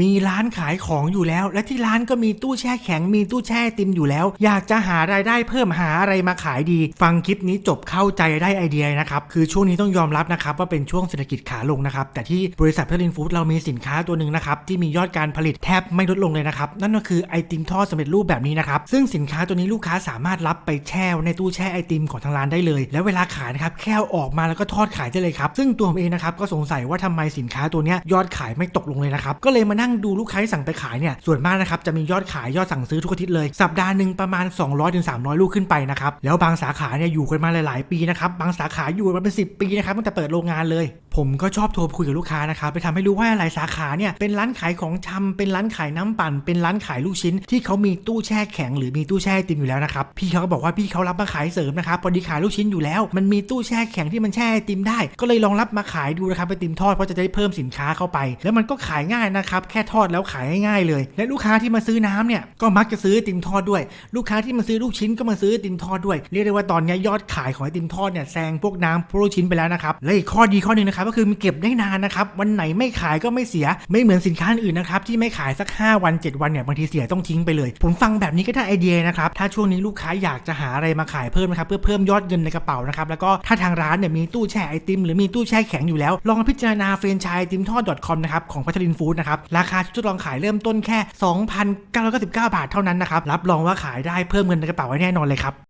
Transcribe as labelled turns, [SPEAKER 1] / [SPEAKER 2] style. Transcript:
[SPEAKER 1] มีร้านขายของอยู่แล้ว และที่ร้านก็มีตู้แช่แข็งมีตู้แช่ติมอยู่แล้ว อยากจะหารายได้เพิ่มหาอะไรมาขายดี ฟังคลิปนี้จบเข้าใจได้ไอเดียนะครับคือช่วงนี้ต้องยอมรับนะครับว่าเป็นช่วงเศรษฐกิจขาลงนะครับแต่ที่บริษัทเพลินฟู้ดเรามีสินค้าตัวหนึ่งนะครับที่มียอดการผลิตแทบไม่ลดลงเลยนะครับนั่นก็คือไอติมทอดสำเร็จรูปแบบนี้นะครับซึ่งสินค้าตัวนี้ลูกค้าสามารถรับไปแช่ในตู้แช่ไอติมของทางร้านได้เลย แล้วเวลาขายนะครับแค่ออกมาแล้วก็ทอดขายได้เลยครับซึ่งตัวผมเองนะครับก็สงสัยว่าทำไมสินค้าตัวนี้ยอดขายไม่ตกลงเลยนะครับก็เลยมานั่งดูลูกค้าที่สั่งไปขายเนี่ยส่วนมากนะครับจะมียอดขายยอดสั่งซื้อทุกอาทิตย์เลย สัปดาห์หนึ่งประมาณ 200-300 ลูกขึ้นไปนะครับแล้วบางสาขาเนี่ยอยู่กันมาหลาย ๆ ปีนะครับบางสาขาอยู่มาเป็น 10 ปีนะครับตั้งแต่เปิดโรงงานเลยผมก็ชอบโทรคุยกับลูกค้านะครับไปทำให้รู้ว่าหลายสาขาเนี่ยเป็นร้านขายของชำเป็นร้านขายน้ำปั่น เป็นร้านขายลูกชิ้น ที่เขามีตู้แช่แข็งหรือมีตู้แช่ติมอยู่แล้วนะครับพี่เขาก็บอกว่าพี่เขารับมาขายเสริมนะครับพอดีขายลูกชิ้นอยู่แล้ว มันมีตู้แช่แข็งที่มันแช่ติมได้ ก็เลยลองรับมาขายดูนะครับไอติมทอดเพราะจะได้เพิ่มสินค้าเข้าไป แล้วมันก็ขายง่ายนะครับแค่ทอดแล้วขายง่ายๆเลย และลูกค้าที่มาซื้อน้ำเนี่ยก็มักจะซื้อติมทอดด้วย ลูกค้าที่มาซื้อลูกชิ้นก็มาซื้อติมทอดด้วยเรียกได้ว่าตอนนี้ยอดขายของไอติมทอดเนี่ยแซงพวกน้ำพวกลูกชิ้นไปแล้วนะครับและอีกข้อดีข้อนึงนะครับก็คือมันเก็บได้นานนะครับวันไหนไม่ขายก็ไม่เสียไม่เหมือนสินค้าอื่นนะครับที่ไม่ขายสัก 5 วัน 7 วันเนี่ยบางทีเสียต้องทิ้งไปเลย ผมฟังแบบนี้ก็ได้ไอเดียนะครับถ้าช่วงนี้ลูกค้าอยากจะหาอะไรมาขายเพิ่มนะครับเพื่อเพิ่มยอดเงินในกระเป๋านะครับแล้วก็ถ้าทางร้านเนี่ยมีตู้แช่ไอติมหรือมีตู้แช่แข็งอยู่แล้ว ลองพิจารณาเฟรนชส์ไอติมทอด .com นะครับของพัชรินฟู้ดนะครับราคาชุดทดลองขายเริ่มต้นแค่ 2,999 บาทเท่านั้นนะครับรับรองว่าขายได้เพิ่มเงินในกระเป๋าไว้แน่นอนเลยครับ